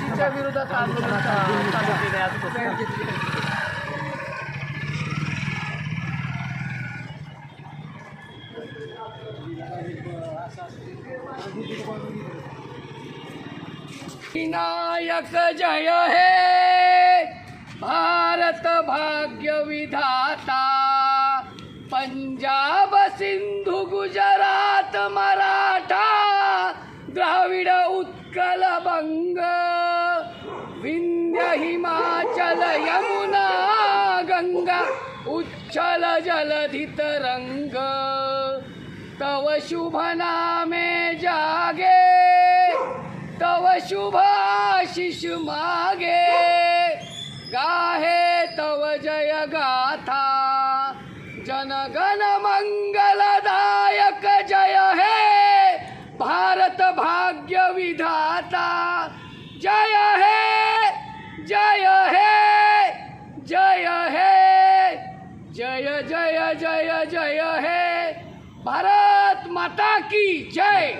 तिच्या विरोधात आंदोलन चा- चालू केले आज विनायक जय हे भारत भाग्य विधाता पंजाब सिंधू गुजरात मराठा उच्छल जलधित रंग। तव शुभ नामे जागे। तव शुभ आशिष मागे। गाहे तव जय गाथा। जनगा भारत माता की जय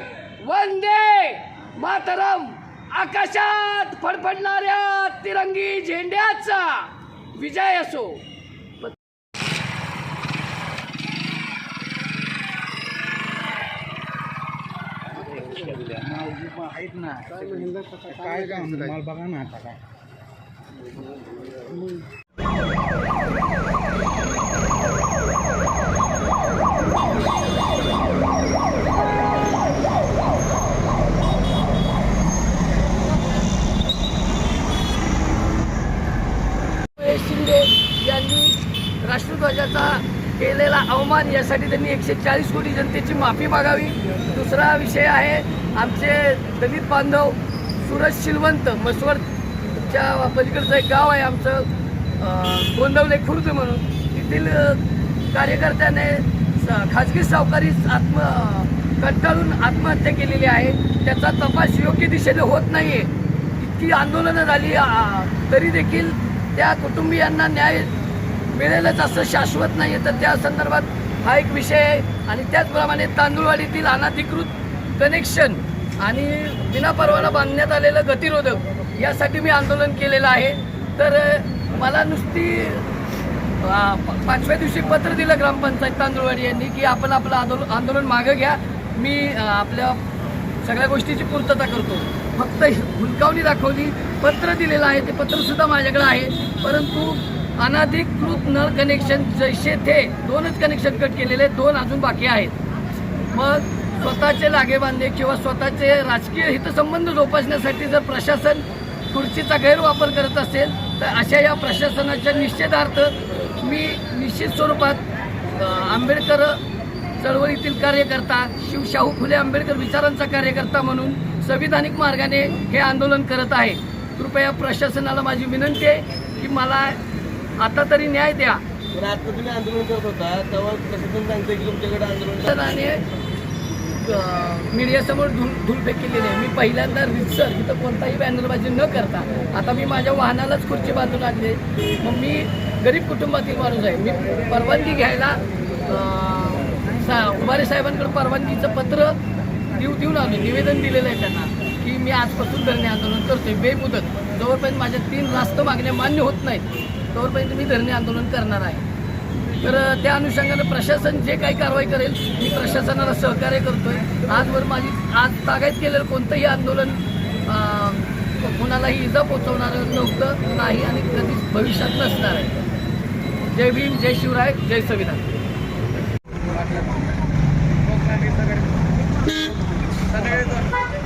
वंदे मातरम आकाशात फडफडणाऱ्या तिरंगी झेंड्याचा विजय असो आहेत ना काय काय मला बघा ना आता काय महेश शिंदे यांनी राष्ट्रध्वजाचा केलेला अवमान यासाठी त्यांनी एकशे चाळीस कोटी जनतेची माफी मागावी. दुसरा विषय आहे आमचे दलित बांधव सुरज शिलवंत मसवडच्या पलीकडचं एक गाव आहे आमचं गोंदवले खुर्द म्हणून. तेथील कार्यकर्त्याने खाजगी सावकारी आत्म कंटाळून आत्महत्या केलेली आहे. त्याचा तपास योग्य दिशेने होत नाही आहे इतकी आंदोलनं झाली तरी देखील त्या कुटुंबियांना न्याय मिळेलच असं शाश्वत नाही आहे तर त्या संदर्भात हा एक विषय आहे. आणि त्याचप्रमाणे तांदूळवाडीतील अनाधिकृत कनेक्शन आणि विनापरवाना बांधण्यात आलेलं गतिरोधक यासाठी मी आंदोलन केलेलं आहे. तर मला नुसती पाचव्या दिवशी पत्र दिलं ग्रामपंचायत तांदूळवाडी यांनी की आपण आपलं आंदोलन आंदोलन मागं घ्या. मी आपल्या सगळ्या गोष्टीची पूर्तता करतो. फक्त हुलकावणी दाखवली. पत्र दिलेलं आहे. ते पत्रसुद्धा माझ्याकडे आहे. परंतु अनाधिकृत नळ कनेक्शन जैसे थे दोनच कनेक्शन कट केलेले दोन अजून बाकी आहेत. मग स्वतःचे लागेबांधे किंवा स्वतःचे राजकीय हितसंबंध जोपासण्यासाठी जर प्रशासन खुर्चीचा गैरवापर करत असेल तर अशा या प्रशासनाच्या निषेधार्थ मी निश्चित स्वरूपात आंबेडकर चळवळीतील कार्यकर्ता शिवशाहू फुले आंबेडकर विचारांचा कार्यकर्ता म्हणून संविधानिक मार्गाने हे आंदोलन करत आहे. कृपया प्रशासनाला माझी विनंती आहे की मला आता तरी न्याय द्या. आता तुम्ही आंदोलन करत होता तेव्हा प्रशासन की तुमच्याकडे आंदोलन मीडियासमोर धूल धूलफेक केलेली आहे मी पहिल्यांदा रितसर इथं कोणताही बॅनरबाजी न करता आता मी माझ्या वाहनालाच खुर्ची बांधून आणले. मग मी गरीब कुटुंबातील माणूस आहे. मी परवानगी घ्यायला सा उभारे साहेबांकडे परवानगीचं पत्र देऊ देऊन आलो. निवेदन दिलेलं आहे त्यांना की मी आजपासून धरणे आंदोलन करतोय. बेमुदत. जोपर्यंत माझ्या तीन रास्त मागण्या मान्य होत नाहीत. तोपर्यंत मी धरणे आंदोलन करणार आहे. तर त्या अनुषंगाने प्रशासन जे काही कारवाई करेल मी प्रशासनाला सहकार्य करतोय. आजवर माझी आज तागायत केलेलं कोणतंही आंदोलन कोणालाही इजा पोचवणारं नव्हतं नाही आणि कधीच भविष्यात नसणार आहे. जय भीम जय शिवराय जय संविधान. सगळे